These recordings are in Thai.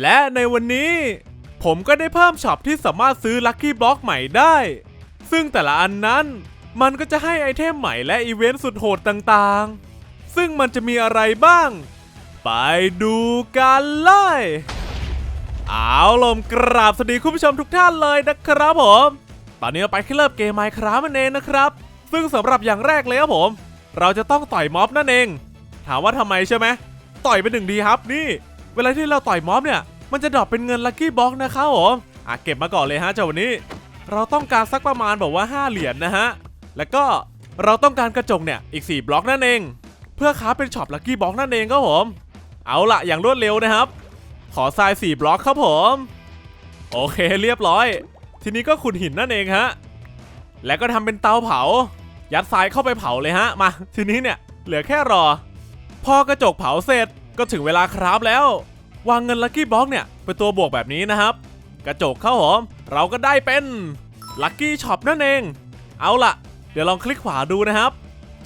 และในวันนี้ ผมก็ได้เพิ่มช็อปที่สามารถซื้อลัคกี้บล็อกใหม่ได้ ซึ่งแต่ละอันนั้น มันก็จะให้ไอเทมใหม่และอีเวนต์สุดโหดต่างๆ ซึ่งมันจะมีอะไรบ้าง ไปดูกันเลยเอาลมกราบสวัสดีคุณผู้ชมทุกท่านเลยนะครับผม ตอนนี้เราไปที่เริ่มเกมไมค์ครับมันเองนะครับ ซึ่งสำหรับอย่างแรกเลยครับผม เราจะต้องต่อยม็อบนั่นเอง ถามว่าทำไมใช่ไหม ต่อยเป็นหนึ่งดีครับนี่ เวลาที่เราต่อยม็อบเนี่ย มันจะดรอปเป็นเงินลัคกี้บ็อกนะครับผมอะเก็บมาก่อนเลยฮะเจ้าวันนี้ เราต้องการสักประมาณแบบว่า 5 เหรียญนะฮะ แล้วก็เราต้องการกระจกเนี่ยอีก 4 บล็อกนั่นเอง เพื่อค้าเป็นช็อปลัคกี้บ็อกนั่นเองครับผม เอาละอย่างรวดเร็วนะครับ ขอทราย 4 บล็อกครับผม โอเคเรียบร้อย ทีนี้ก็ขุดหินนั่นเองฮะ แล้วก็ทำเป็นเตาเผา ยัดทรายเข้าไปเผาเลยฮะ มา ทีนี้เนี่ยเหลือแค่รอ พอกระจกเผาเสร็จ ก็ถึงเวลาคราฟแล้ว วางเงินลัคกี้บล็อกเนี่ยเป็นตัวบวกแบบนี้นะครับ กระจกเข้าหอม เราก็ได้เป็นลัคกี้ช็อปนั่นเอง เอาล่ะ เดี๋ยวลองคลิกขวาดูนะครับ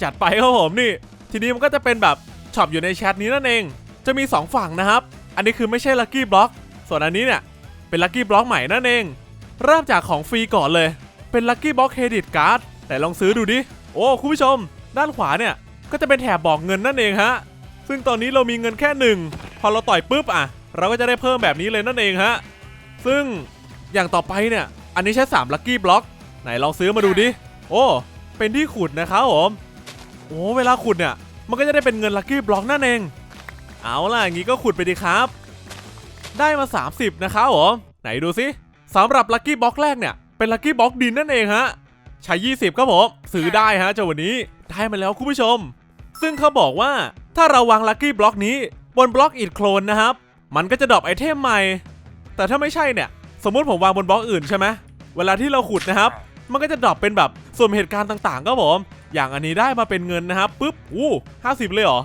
จัดไปครับผมนี่ ทีนี้มันก็จะเป็นแบบช็อปอยู่ในแชทนี้นั่นเอง จะมี 2 ฝั่งนะครับ อันนี้คือไม่ใช่ลัคกี้บล็อก ส่วนอันนี้เนี่ยเป็นลัคกี้บล็อกใหม่นั่นเอง เริ่มจากของฟรีก่อนเลย เป็นลัคกี้บล็อกเครดิตการ์ด แต่ลองซื้อดูดิ โอ้คุณผู้ชม ด้านขวาเนี่ยก็จะเป็นแถบบอกเงินนั่นเองฮะ ซึ่งตอนนี้เรามีเงินแค่หนึ่งพอเราต่อยปุ๊บอะ เราก็จะได้เพิ่มแบบนี้เลยนั่นเองฮะ ซึ่งอย่างต่อไปเนี่ย อันนี้ใช้3ลัคกี้บล็อกไหนลองซื้อมาดูดิ โอ้ เป็นที่ขุดนะครับผม โอ้ เวลาขุดเนี่ย มันก็จะได้เป็นเงินลัคกี้บล็อกนั่นเอง เอาล่ะอย่างนี้ก็ขุดไปดีครับ ได้มา 30 นะครับผม ไหนดูสิสำหรับลัคกี้บล็อกแรกเนี่ย เป็นลัคกี้บล็อกดินนั่นเองฮะ ใช้ 20ครับผม ซื้อได้ฮะเจ้าวันนี้ ได้มาแล้วคุณผู้ชม ซึ่งเขาบอกว่าถ้าเราวางลัคกี้บล็อกนี้บนบล็อกอิดโคลนนะครับ มันก็จะดรอปไอเทมใหม่ แต่ถ้าไม่ใช่เนี่ย สมมุติผมวางบนบล็อกอื่นใช่ไหมเวลาที่เราขุดนะครับ มันก็จะดรอปเป็นแบบส่วนเหตุการณ์ต่างๆครับผม อย่างอันนี้ได้มาเป็นเงินนะครับปุ๊บอู้ห้าสิบเลยเหรอ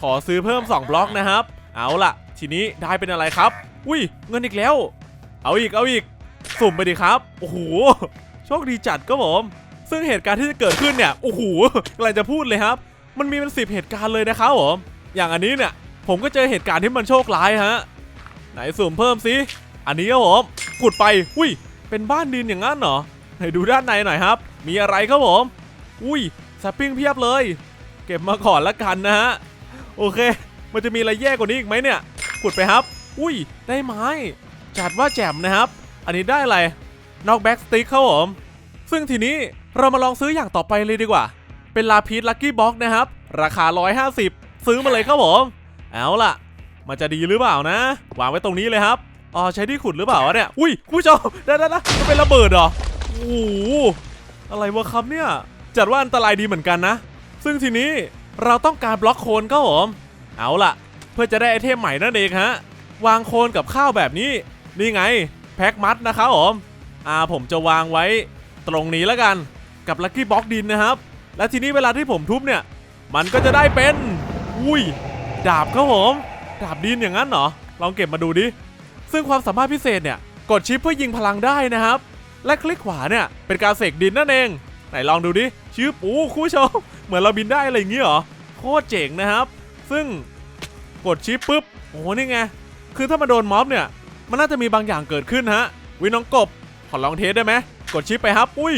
ขอซื้อเพิ่ม 2 บล็อกนะครับ เอาล่ะ ทีนี้ได้เป็นอะไรครับ อุ้ยเงินอีกแล้ว เอาอีกเอาอีก สุ่มไปดิครับโอ้โหโชคดีจัดครับผม ซึ่งเหตุการณ์ที่จะเกิดขึ้นเนี่ยโอ้โหกำลังจะพูดเลยครับ มันมีเป็นสิบเหตุการณ์เลยนะครับผมอย่างอันนี้เนี่ย ผมก็เจอเหตุการณ์ที่มันโชคร้ายฮะ ไหนสุ่มเพิ่มสิอันนี้ครับผมขุดไปอุ้ย เป็นบ้านดินอย่างนั้นเหรอไหนดูด้านในหน่อยครับ มีอะไรครับผม อุ้ยสปริงเพียบเลย เก็บมาก่อนละกันนะฮะโอเค มันจะมีอะไรแย่กว่านี้อีกไหมเนี่ยขุดไปครับ อุ้ย ได้ไม้ จัดว่าแจ่มนะครับ อันนี้ได้อะไรนอกแบ็กสติ๊กครับผมซึ่งทีนี้เรามาลองซื้ออย่างต่อไปเลยดีกว่า เป็นลาพีสลัคกี้บ็อกนะครับ ราคา 150 ซื้อมาเลยครับผม เอาล่ะ มันจะดีหรือเปล่านะ วางไว้ตรงนี้เลยครับ อ๋อ ใช้ที่ขุดหรือเปล่าวะเนี่ย อุ้ยคุณผู้ชมได้ได้ได้มันเป็นระเบิดเหรอ โอ้โห อะไรวะครับเนี่ย จัดว่าอันตรายดีเหมือนกันนะ ซึ่งทีนี้เราต้องการบล็อกโคนครับผม เอาล่ะ เพื่อจะได้ไอเทมใหม่นั่นเองฮะ วางโคนกับข้าวแบบนี้ นี่ไง แพ็คมัดนะครับผม อ่า ผมจะวางไว้ตรงนี้แล้วกัน กับลัคกี้บ็อกดินนะครับ และทีนี้เวลาที่ผมทุบเนี่ย มันก็จะได้เป็น อุ้ย ดาบครับผม ดาบดินอย่างนั้นเหรอ ลองเก็บมาดูดิ ซึ่งความสามารถพิเศษเนี่ย กดชิปเพื่อยิงพลังได้นะครับ และคลิกขวาเนี่ย เป็นการเสกดินนั่นเอง ไหนลองดูดิชื่อปูคุณผู้ชม เหมือนเราบินได้อะไรอย่างงี้เหรอ โคตรเจ๋งนะครับ ซึ่งกดชิปปุ๊บ โอ้โห นี่ไง คือถ้ามาโดนม็อบเนี่ย มันน่าจะมีบางอย่างเกิดขึ้นฮะ วิน้องกบ ขอลองเทสได้ไหม กดชิปไปครับ อุ้ย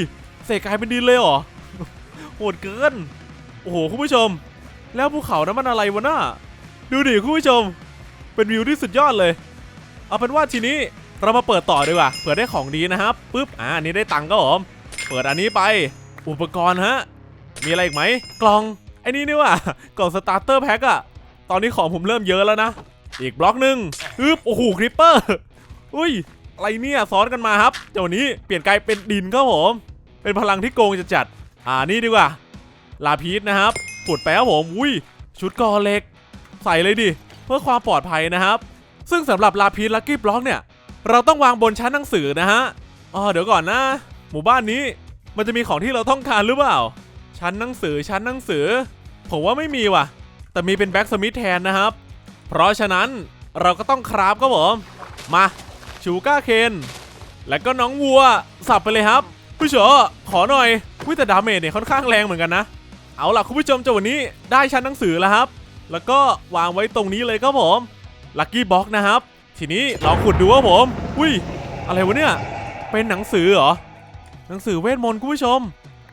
เสกกลายเป็นดินเลยเหรอ โหดเกิน โอ้โหคุณผู้ชม แล้วภูเขานั้นมันอะไรวะน่าดูดิคุณผู้ชม เป็นวิวที่สุดยอดเลย เอาเป็นว่าทีนี้เรามาเปิดต่อดีกว่าเผื่อได้ของดีนะครับปุ๊บอ่าอันนี้ได้ตังค์ก็ผมเปิดอันนี้ไป อุปกรณ์ฮะ มีอะไรอีกไหมกล่องไอ้นี่นี่ว่ะกล่องสตาร์เตอร์แพ็คอะตอนนี้ของผมเริ่มเยอะแล้วนะ อีกบล็อกหนึ่งฮึบโอ้โหคริปเปอร์อุ้ยอะไรเนี่ยซ้อนกันมาครับ เจ้านี้เปลี่ยนกลายเป็นดินครับผม เป็นพลังที่โกงจะจัด อ่านี่ดีกว่า ลาพีสนะครับปุดไปครับผมอุ้ยชุดกอเหล็ก ใส่เลยดิ เพื่อความปลอดภัยนะครับ ซึ่งสำหรับลาพีสลักกี้บล็อกเนี่ย เราต้องวางบนชั้นหนังสือนะฮะอ๋อเดี๋ยวก่อนนะ หมู่บ้านนี้มันจะมีของที่เราต้องการหรือเปล่า ชั้นหนังสือชั้นหนังสือ ผมว่าไม่มีว่ะ แต่มีเป็นแบ็กสมิธแทนนะครับ เพราะฉะนั้นเราก็ต้องคราฟครับผมมาชูก้าเคน แล้วก็น้องวัวสับไปเลยครับ ผู้เชอขอหน่อย วิแต่ดาเมจเนี่ยค่อนข้างแรงเหมือนกันนะ เอาล่ะคุณผู้ชมจะวันนี้ได้ชั้นหนังสือแล้วครับ แล้วก็วางไว้ตรงนี้เลยครับผมลัคกี้บ็อกนะครับ ทีนี้ลองขุดดูครับผม อุ้ย อะไรวะเนี่ย เป็นหนังสือเหรอ หนังสือเวทมนต์คุณผู้ชม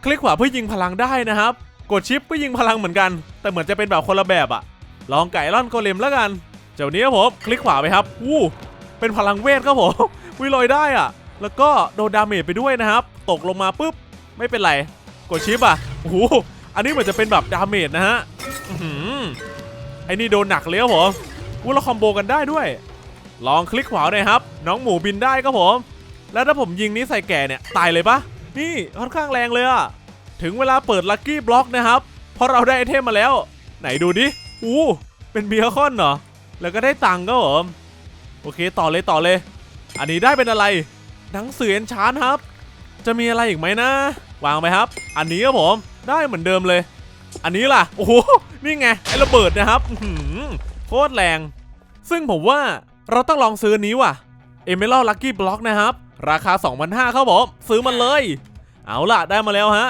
คลิกขวาเพื่อยิงพลังได้นะครับ กดชิปก็ยิงพลังเหมือนกัน แต่เหมือนจะเป็นแบบคนละแบบอะลองไก่ล่อนโกเลมแล้วกัน เจ้านี้ครับผม คลิกขวาไปครับอู้เป็นพลังเวทครับผมวิลอยได้อะแล้วก็โดนดาเมจไปด้วยนะครับ ตกลงมาปุ๊บ ไม่เป็นไร กดชิปอะโอ้โหอันนี้เหมือนจะเป็นแบบดาเมจนะฮะอื้อหือไอ้นี่โดนหนักเลยครับผมอู้เราคอมโบกันได้ด้วย ลองคลิกขวาหน่อยครับ น้องหมูบินได้ครับผม แล้วถ้าผมยิงนี้ใส่แก่เนี่ยตายเลยปะนี่ค่อนข้างแรงเลยอะถึงเวลาเปิดลัคกี้บล็อกนะครับ เพราะเราได้ไอเทมมาแล้ว ไหนดูดิ อู้ เป็นเบียร์คอนเหรอ แล้วก็ได้ตังค์ครับผม โอเคต่อเลยต่อเลย อันนี้ได้เป็นอะไร หนังสือเอนชานครับ จะมีอะไรอีกไหมนะ วางไปครับ อันนี้ครับผมได้เหมือนเดิมเลย อันนี้ล่ะ โอ้โห นี่ไง ไอ้ระเบิดนะครับหือโคตรแรง ซึ่งผมว่าเราต้องลองซื้อนี้ว่ะ e m e r a l d Lucky Block นะครับ ราคา 2,500ครับผมซื้อมันเลย เอาล่ะได้มาแล้วฮะ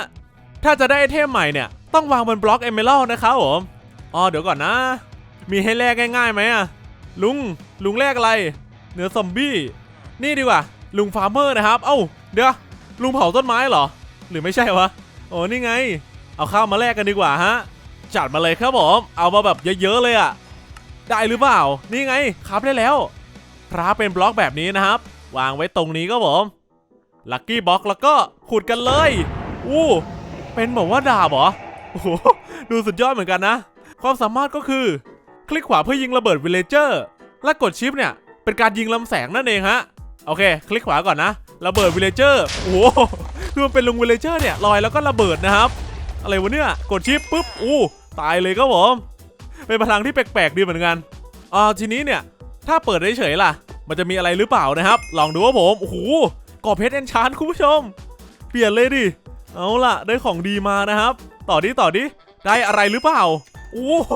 ถ้าจะได้ไอเทมใหม่เนี่ย ต้องวางบนบล็อก Emerald นะครับผมอ๋อเดี๋ยวก่อนนะ มีให้แลกง่ายๆไหมอะลุงลุงแลกอะไร เนื้อซอมบี้ นี่ดีกว่าลุงฟาร์มเมอร์นะครับ เอ้า เดี๋ยว ลุงเผาต้นไม้เหรอ หรือไม่ใช่วะ โอ้นี่ไง เอาข้าวมาแลกกันดีกว่าฮะ จัดมาเลยครับผม เอามาแบบเยอะๆเลยอะได้หรือเปล่า นี่ไงครับได้แล้วครับเป็นบล็อกแบบนี้นะครับ วางไว้ตรงนี้ก็ผม ลัคกี้บล็อกแล้วก็ขุดกันเลย อู้ เป็นแบบว่าดาบเหรอ โอ้โห ดูสุดยอดเหมือนกันนะ ความสามารถก็คือ คลิกขวาเพื่อยิงระเบิดวิลเลเจอร์ และกดชิปเนี่ย เป็นการยิงลำแสงนั่นเองฮะ โอเค คลิกขวาก่อนนะ ระเบิดวิลเลเจอร์โอ้โหคือมันเป็นลุงวิลเลเจอร์เนี่ยลอยแล้วก็ระเบิดนะครับ อะไรวะเนี่ยกดชิปปุ๊บอู้ตายเลยครับผมเป็นพลังที่แปลกๆดีเหมือนกันอ่าทีนี้เนี่ยถ้าเปิดเฉยๆล่ะ มันจะมีอะไรหรือเปล่านะครับ ลองดูว่าผมโอ้โหกอบเพชรเอนชานคุณผู้ชม เปลี่ยนเลยดิเอาล่ะได้ของดีมานะครับ ต่อดิต่อดิได้อะไรหรือเปล่าโอ้โห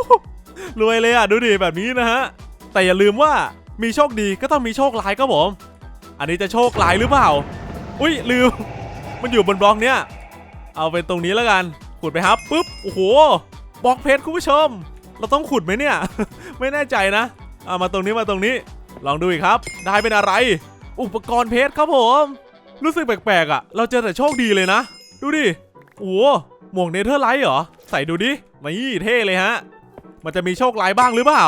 รวยเลยอะดูดิแบบนี้นะฮะแต่อย่าลืมว่ามีโชคดีก็ต้องมีโชคร้ายครับผม อันนี้จะโชคร้ายหรือเปล่า อุ้ยลืม มันอยู่บนบล็อกเนี้ย เอาเป็นตรงนี้แล้วกัน ขุดไปครับปุ๊บ โอ้โห บล็อกเพชรคุณผู้ชม เราต้องขุดไหมเนี่ย ไม่แน่ใจนะเอามาตรงนี้มาตรงนี้ ลองดูอีกครับ ได้เป็นอะไร อุปกรณ์เพชรครับผม รู้สึกแปลกๆอะ เราเจอแต่โชคดีเลยนะ ดูดิ โอ้โห หมวกเนเธอร์ไลท์เหรอ ใส่ดูดิ นี่เท่เลยฮะ มันจะมีโชคร้ายบ้างหรือเปล่า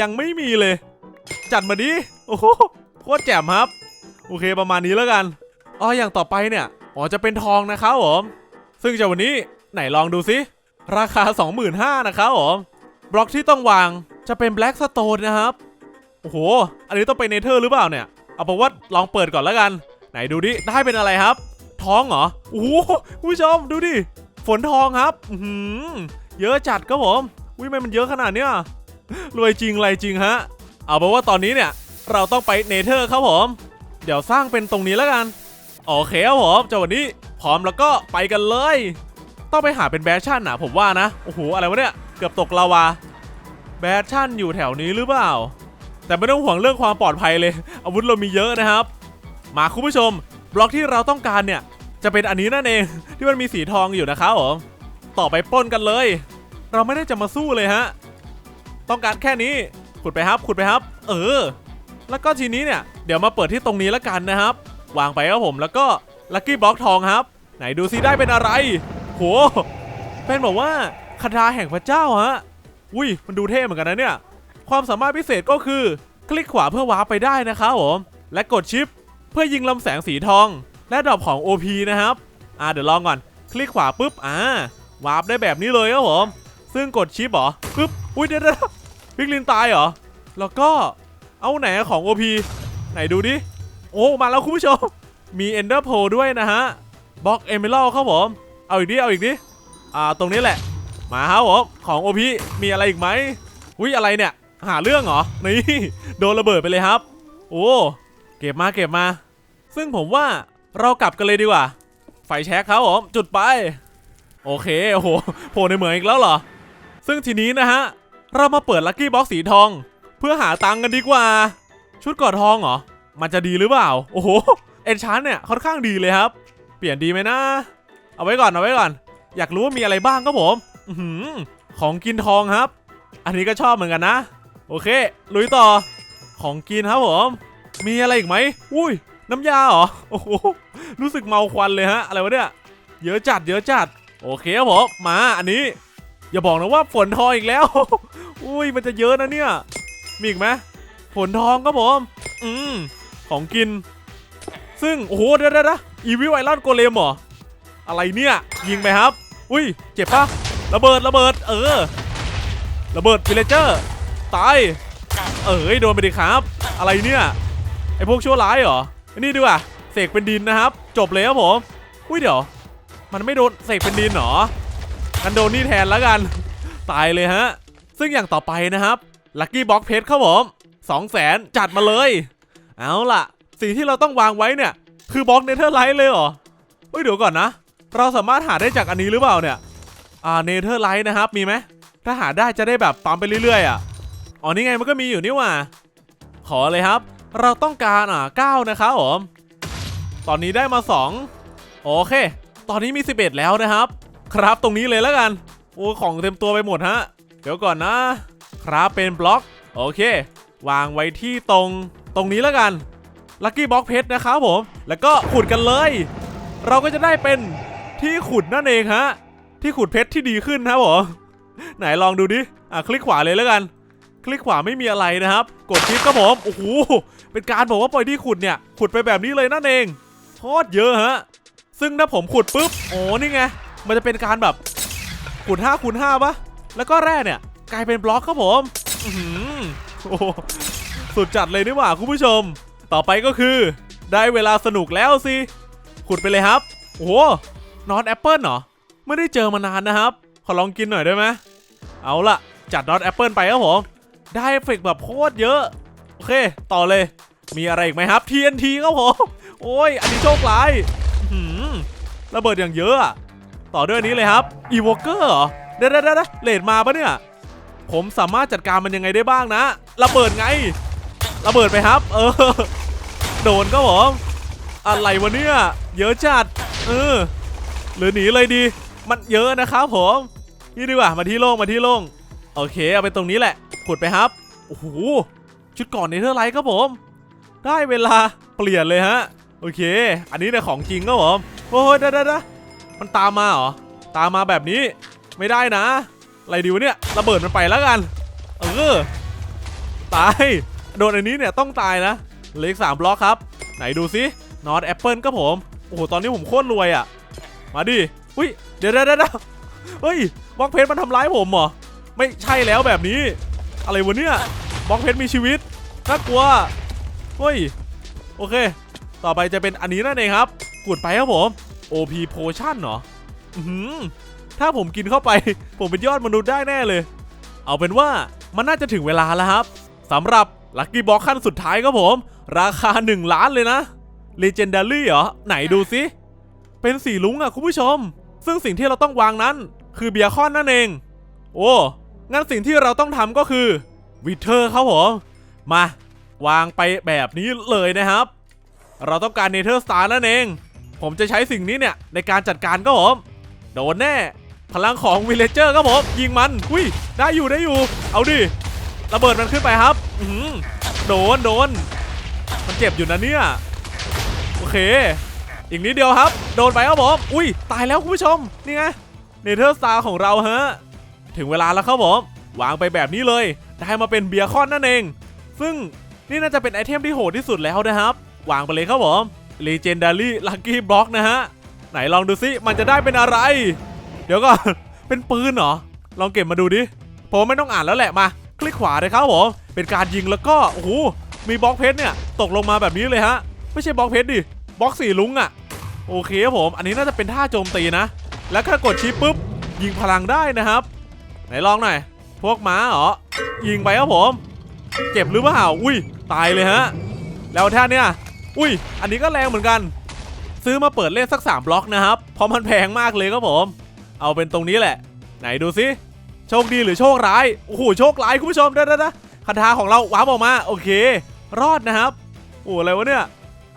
ยังไม่มีเลย จัดมาดิ โอ้โห โคตรแจ่มครับ โอเคประมาณนี้แล้วกันอ๋ออย่างต่อไปเนี่ยอ๋อจะเป็นทองนะครับผมซึ่งจะวันนี้ไหนลองดูซิราคา 25,000นะครับผมบล็อกที่ต้องวางจะเป็น Black Stone นะครับโอ้โห อันนี้ต้องไปเนเธอร์หรือเปล่าเนี่ย เอาเป็นว่าลองเปิดก่อนแล้วกัน ไหนดูดิ ได้เป็นอะไรครับ ท้องเหรอ โอ้โหคุณผู้ชมดูดิ ฝนทองครับ อือหืเยอะจัดครับผมอุ้ยทำไมมันเยอะขนาดเนี้ยรวยจริงไรจริงฮะ เอาเป็นว่าตอนนี้เนี่ย เราต้องไปเนเธอร์ครับผม เดี๋ยวสร้างเป็นตรงนี้แล้วกัน โอเคครับผมเจ้าวันนี้พร้อมแล้วก็ไปกันเลย ต้องไปหาเป็นแบชชั่นนะผมว่านะ โอ้โห อะไรวะเนี่ย เกือบตกลาวา แบชชั่นอยู่แถวนี้หรือเปล่า แต่ไม่ต้องห่วงเรื่องความปลอดภัยเลย อาวุธเรามีเยอะนะครับ มาคุณผู้ชม บล็อกที่เราต้องการเนี่ย จะเป็นอันนี้นั่นเอง ที่มันมีสีทองอยู่นะครับผม ต่อไปปล้นกันเลย เราไม่ได้จะมาสู้เลยฮะ ต้องการแค่นี้ ขุดไปครับ ขุดไปครับ เออ แล้วก็ทีนี้เนี่ยเดี๋ยวมาเปิดที่ตรงนี้แล้วกันนะครับ วางไปครับผมแล้วก็ลัคกี้บล็อกทองครับ ไหนดูซิได้เป็นอะไรโหเป็นบอกว่าคาถาแห่งพระเจ้าฮะอุ้ยมันดูเท่เหมือนกันนะเนี่ย ความสามารถพิเศษก็คือ คลิกขวาเพื่อวาร์ปไปได้นะครับผม และกดชิป เพื่อยิงลำแสงสีทอง และดอกของ OP นะครับ อ่าเดี๋ยวลองก่อน คลิกขวาปุ๊บ อ่าวาร์ปได้แบบนี้เลยครับผม ซึ่งกดชิปเหรอ ปุ๊บ อุ้ยเดี๋ยวเดี๋ยวพิกลินตายเหรอ แล้วก็ เอาไหนของ OP ไหนดูดิ โอ้ มาแล้วคุณผู้ชม มี Ender p o ด้วยนะฮะบล็อกเอเม a l ครับผม เอาอีกดิ เอาอีกดิ อ่า ตรงนี้แหละ มาครับผม ของ OP มีอะไรอีกไหมอุ้ยอะไรเนี่ย หาเรื่องเหรอ นี่ โดนระเบิดไปเลยครับ โอ้ เก็บมาเก็บมา ซึ่งผมว่าเรากลับกันเลยดีกว่า ไฟแช็คครับผม จุดไป โอเค โอ้โห โผล่ในเหมืองอีกแล้วเหรอ ซึ่งทีนี้นะฮะ เรามาเปิดลัคกี้บ็อกสีทอง เพื่อหาตังค์กันดีกว่า ชุดกอดทองเหรอ มันจะดีหรือเปล่า โอ้โห เอนชานเนี่ยค่อนข้างดีเลยครับ เปลี่ยนดีไหมนะ เอาไว้ก่อนเอาไว้ก่อน อยากรู้ว่ามีอะไรบ้างครับผมอื้อหือของกินทองครับ อันนี้ก็ชอบเหมือนกันนะ โอเค ลุยต่อ ของกินครับผม มีอะไรอีกไหม อุ้ย น้ำยาเหรอ โอ้โห รู้สึกเมาควันเลยฮะ อะไรวะเนี่ย เยอะจัด เยอะจัด โอเคครับผม มา อันนี้ อย่าบอกนะว่าฝนทองอีกแล้ว อุ้ย มันจะเยอะนะเนี่ย มีอีกไหมฝนทองครับผม อืม ของกิน ซึ่ง โอ้โหเดี๋ยวเดี๋ยวเดี๋ยวอีวิวไอรอนโกเลมเหรอ อะไรเนี่ย ยิงไปครับ อุ้ย เจ็บปะระเบิดระเบิด เออ ระเบิดวิลเลเจอร์ ตาย เอ้ยโดนไปดิครับ อะไรเนี่ย ไอพวกชั่วร้ายเหรอนี่ดีกว่าเสกเป็นดินนะครับ จบเลยครับผม อุ้ยเดี๋ยว มันไม่โดนเสกเป็นดินเหรอกันโดนนี่แทนแล้วกัน ตายเลยฮะ ซึ่งอย่างต่อไปนะครับ ลัคกี้บ็อกเพชรครับผม2 0 0แสนจัดมาเลย เอาล่ะ สิ่งที่เราต้องวางไว้เนี่ย คือบล็อกเนเธอร์ไลท์เลยเหรอ เฮ้ยเดี๋ยวก่อนนะ เราสามารถหาได้จากอันนี้หรือเปล่าเนี่ย อ่าเนเธอร์ไลท์นะครับ มีไหม ถ้าหาได้จะได้แบบปั๊มไปเรื่อยๆอะ อ๋อนี่ไงมันก็มีอยู่นี่ว่า ขอเลยครับ เราต้องการอะ9นะครับผม ตอนนี้ได้มา2โอเค ตอนนี้มี 11 แล้วนะครับ ครับตรงนี้เลยแล้วกัน โอ้ของเต็มตัวไปหมดฮะ เดี๋ยวก่อนนะ ครับเป็นบล็อก โอเค วางไว้ที่ตรงตรงนี้แล้วกันลัคกี้บล็อกเพชรนะครับผม แล้วก็ขุดกันเลย เราก็จะได้เป็นที่ขุดนั่นเองฮะ ที่ขุดเพชรที่ดีขึ้นนะครับผม ไหนลองดูดิ อะคลิกขวาเลยแล้วกัน คลิกขวาไม่มีอะไรนะครับ กดคลิกครับผม โอ้โห เป็นการบอกว่าปล่อยที่ขุดเนี่ย ขุดไปแบบนี้เลยนั่นเองโคตรเยอะฮะ ซึ่งถ้าผมขุดปุ๊บ โอ้นี่ไง มันจะเป็นการแบบขุด5คูณ5ปะแล้วก็แร่เนี่ย กลายเป็นบล็อกครับผมโอ้สุดจัดเลยนี่หว่าคุณผู้ชม ต่อไปก็คือ ได้เวลาสนุกแล้วสิ ขุดไปเลยครับ โอ้โหนอนแอปเปิลเหรอ ไม่ได้เจอมานานนะครับ ขอลองกินหน่อยได้ไหมเอาล่ะ จัดนอตแอปเปิลไปครับผม ได้เอฟเฟกต์แบบโคตรเยอะ โอเค ต่อเลย มีอะไรอีกไหมครับ TNT ครับผม โอ้ย อันนี้โชคร้ายหือระเบิดอย่างเยอะ ต่อด้วยอันนี้เลยครับ e v o k e r เหรอเดี๋ยวเดี๋ยวเดี๋ยวเลดมาปะเนี่ย ผมสามารถจัดการมันยังไงได้บ้างนะ ระเบิดไง ระเบิดไปครับ เออ โดนก็ผมอะไรวะเนี่ย เยอะจัด เออ หรือหนีเลยดี มันเยอะนะครับผม นี่ดีกว่า มาที่โล่งมาที่โล่ง โอเค เอาไปตรงนี้แหละ ขุดไปครับ โอ้โห ชุดก่อนเนเธอร์ไลท์ครับผม ได้เวลาเปลี่ยนเลยฮะ โอเค อันนี้เนี่ยของจริงครับผม โอ้ยด้ได้ได้มันตามมาเหรอ ตามมาแบบนี้ ไม่ได้นะ อะไรดีวะเนี่ยระเบิดมันไปแล้วกัน เออ ตาย โดนอันนี้เนี่ยต้องตายนะเล็กสามบล็อกครับ ไหนดูซินอตแอปเปิลครับผม โอ้โห ตอนนี้ผมโคตรรวยอะ มาดิ อุ้ย เดี๋ยวเดี๋ยวเดี๋ยวเฮ้ยบล็อกเพชรมันทำร้ายผมเหรอ ไม่ใช่แล้วแบบนี้ อะไรวะเนี่ยบล็อกเพชรมีชีวิต น่ากลัว เฮ้ย โอเค ต่อไปจะเป็นอันนี้นั่นเองครับ กดไปครับผม OP Potion เหรอ อื้อหือ ถ้าผมกินเข้าไป ผมเป็นยอดมนุษย์ได้แน่เลย เอาเป็นว่ามันน่าจะถึงเวลาแล้วครับสำหรับลัคกี้บ็อกขั้นสุดท้ายครับผม ราคา 1 ล้านเลยนะ Legendary เหรอ ไหนดูซิ เป็นสีลุงอะคุณผู้ชม ซึ่งสิ่งที่เราต้องวางนั้น คือเบียร์คอนนั่นเอง โอ้งั้นสิ่งที่เราต้องทำก็คือวิเทอร์ครับผม มาวางไปแบบนี้เลยนะครับ เราต้องการเนเธอร์สตาร์นั่นเอง ผมจะใช้สิ่งนี้เนี่ยในการจัดการก็ผม โดนแน่ พลังของวิลเลเจอร์ครับผมยิงมันอุ้ยได้อยู่ได้อยู่ เอาดิระเบิดมันขึ้นไปครับอืโดนโดนมันเจ็บอยู่นะเนี่ยโอเค อีกนิดเดียวครับ โดนไปครับผมอุ้ยตายแล้วคุณผู้ชมนี่ไงเนเธอร์สตาร์ของเราฮะถึงเวลาแล้วครับผมวางไปแบบนี้เลย ได้มาเป็นเบียร์คอนนั่นเอง ซึ่งนี่น่าจะเป็นไอเทมที่โหดที่สุดแล้วนะครับ วางไปเลยครับผม Legendary Lucky Block นะฮะ ไหนลองดูซิ มันจะได้เป็นอะไร เดี๋ยวก่อน เป็นปืนเหรอ ลองเก็บมาดูดิ ผมไม่ต้องอ่านแล้วแหละมา คลิกขวาเลยครับผม เป็นการยิงแล้วก็ โอ้โห มีบล็อกเพชรเนี่ย ตกลงมาแบบนี้เลยฮะ ไม่ใช่บล็อกเพชรดิ บล็อกสีลุงอะ่ะโอเคครับผม อันนี้น่าจะเป็นท่าโจมตีนะ แล้วถ้ากดชิปปุ๊บ ยิงพลังได้นะครับ ไหนลองหน่อย พวกม้าเหรอ ยิงไปครับผม เจ็บหรือเปล่า อุ้ย ตายเลยฮะ แล้วท่าเนี่ย อุ้ย อันนี้ก็แรงเหมือนกัน ซื้อมาเปิดเล่นสัก 3 บล็อกนะครับ เพราะมันแพงมากเลยครับผม เอาเป็นตรงนี้แหละ ไหนดูซิโชคดีหรือโชคร้ายโอ้โหโชคร้ายคุณผู้ชมเด้อๆคาถาของเราว้าบออกมาโอเค รอดนะครับโอ้อะไรวะเนี่ย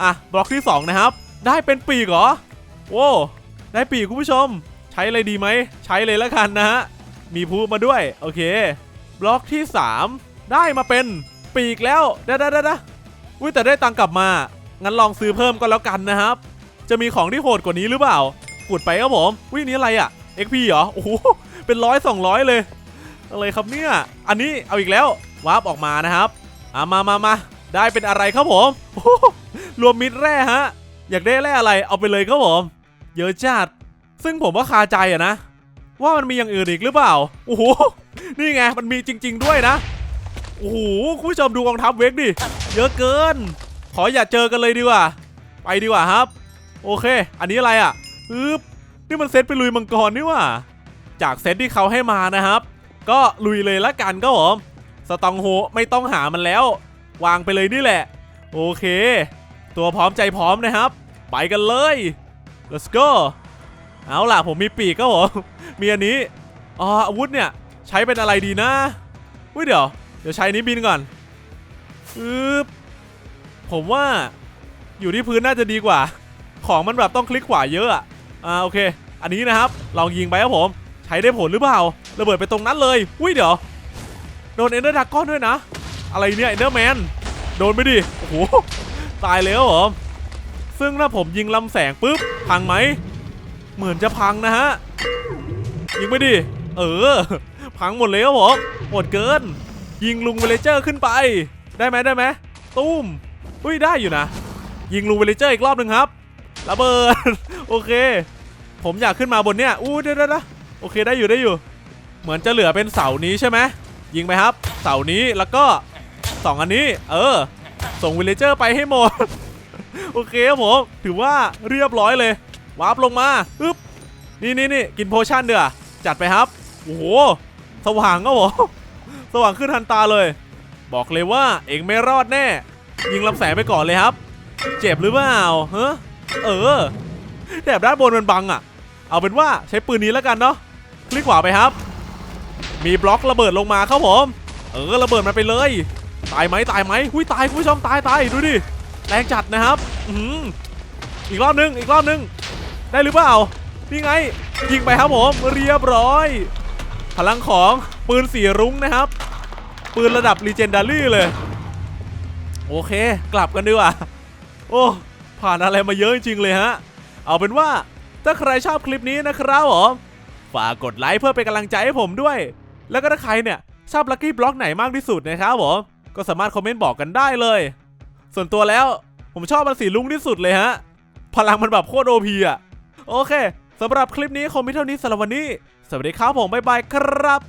อะบล็อกที่ 2 นะครับ ได้เป็นปีกเหรอโอ้ได้ปีกคุณผู้ชม ใช้อะไรดีไหมใช้เลยแล้วกันนะฮะมีพูมาด้วยโอเค บล็อกที่ 3 ได้มาเป็นปีกแล้วเด้ได้ได้ได้อุ้ยแต่ได้ตังค์กลับมา งั้นลองซื้อเพิ่มก็แล้วกันนะครับ จะมีของที่โหดกว่านี้หรือเปล่าขุดไปครับผมอุ้ยนี้อะไรอะ XP เหรอ โอ้โห เป็นร้อยสองร้อยเลย อะไรครับเนี่ย อันนี้เอาอีกแล้ว วาร์ปออกมานะครับอ่ามามามาได้เป็นอะไรครับผมโอ้โหรวมมิตรแร่ฮะ อยากได้แร่อะไร เอาไปเลยครับผม เยอะจัด ซึ่งผมว่าคาใจอะนะ ว่ามันมีอย่างอื่นอีกหรือเปล่า โอ้โห นี่ไง มันมีจริง ๆ ด้วยนะ โอ้โห คุณผู้ชมดูกองทัพเวกดิ เยอะเกิน ขออย่าเจอกันเลยดีกว่า ไปดีกว่าครับ โอเค อันนี้อะไรอะอึ๊บ นี่มันเซตไปลุยมังกรนี่ว่า จากเซตที่เขาให้มานะครับ ก็ลุยเลยละกันก็ผมสตองโฮไม่ต้องหามันแล้ว วางไปเลยนี่แหละ โอเค ตัวพร้อมใจพร้อมนะครับ ไปกันเลย let's go เอาล่ะผมมีปีกก็ผมมีอันนี้อ๋ออาวุธเนี่ย ใช้เป็นอะไรดีนะอุ้ยเดี๋ยว เดี๋ยวใช้นี้บินก่อนอึบผมว่าอยู่ที่พื้นน่าจะดีกว่า ของมันแบบต้องคลิกขวาเยอะอะ อ่าโอเค อันนี้นะครับลองยิงไปครับผมใช้ได้ผลหรือเปล่าระเบิดไปตรงนั้นเลยอุ้ยเดี๋ยวโดนเอนเดอร์ดักก้อนด้วยนะ อะไรเนี่ยเอนเดอร์แมนโดนไปดิโอ้โหตายเลยครับผมซึ่งถ้าผมยิงลำแสงปุ๊บพังไหมเหมือนจะพังนะฮะยิงไปดิเออ พังหมดเลยครับผมหมดเกิน ยิงลุงเวเลเจอร์ขึ้นไป ได้ไหมได้ไหมตุ้มอุ้ยได้อยู่นะ ยิงลุงเวเลเจอร์อีกรอบหนึ่งครับ ระเบิด โอเค ผมอยากขึ้นมาบนเนี้ยอู้เดี๋ยวเดี๋ยวเดี๋ยวโอเคได้อยู่ได้อยู่ เหมือนจะเหลือเป็นเสานี้ใช่ไหมยิงไปครับ เสานี้แล้วก็สองอันนี้ เออ ส่งวิลเลเจอร์ไปให้หมด โอเคครับผม ถือว่าเรียบร้อยเลยวาร์ปลงมาอึ๊บนี่นี่นี่กินโพชั่นเดือจัดไปครับ โอ้โห สว่างก็ผมสว่างขึ้นทันตาเลย บอกเลยว่าเองไม่รอดแน่ ยิงลำแสงไปก่อนเลยครับ เจ็บหรือเปล่าเฮ้ เออแถบด้านบนมันบังอะ เอาเป็นว่าใช้ปืนนี้แล้วกันเนาะคลิกขวาไปครับ มีบล็อกระเบิดลงมาครับผม เออระเบิดมันไปเลย ตายไหมตายไหมหุ้ยตายคุณผู้ชมตายตายดูดิแรงจัดนะครับ อืออีกรอบนึงอีกรอบนึง ได้หรือเปล่านี่ไงยิงไปครับผมเรียบร้อย พลังของปืนสีรุ้งนะครับ ปืนระดับ Legendary เลย โอเค กลับกันดีกว่าโอ้ ผ่านอะไรมาเยอะจริงเลยฮะ เอาเป็นว่าถ้าใครชอบคลิปนี้นะครับผมฝากกดไลค์เพื่อเป็นกำลังใจให้ผมด้วย แล้วก็ถ้าใครเนี่ยชอบลัคกี้บล็อกไหนมากที่สุดนะครับผมก็สามารถคอมเมนต์บอกกันได้เลย ส่วนตัวแล้วผมชอบมันสีลุงที่สุดเลยฮะ พลังมันแบบโคตรโอพีอะโอเคสำหรับคลิปนี้คงมีเท่านี้สำหรับวันนี้ สวัสดีครับผมบ๊ายบายครับ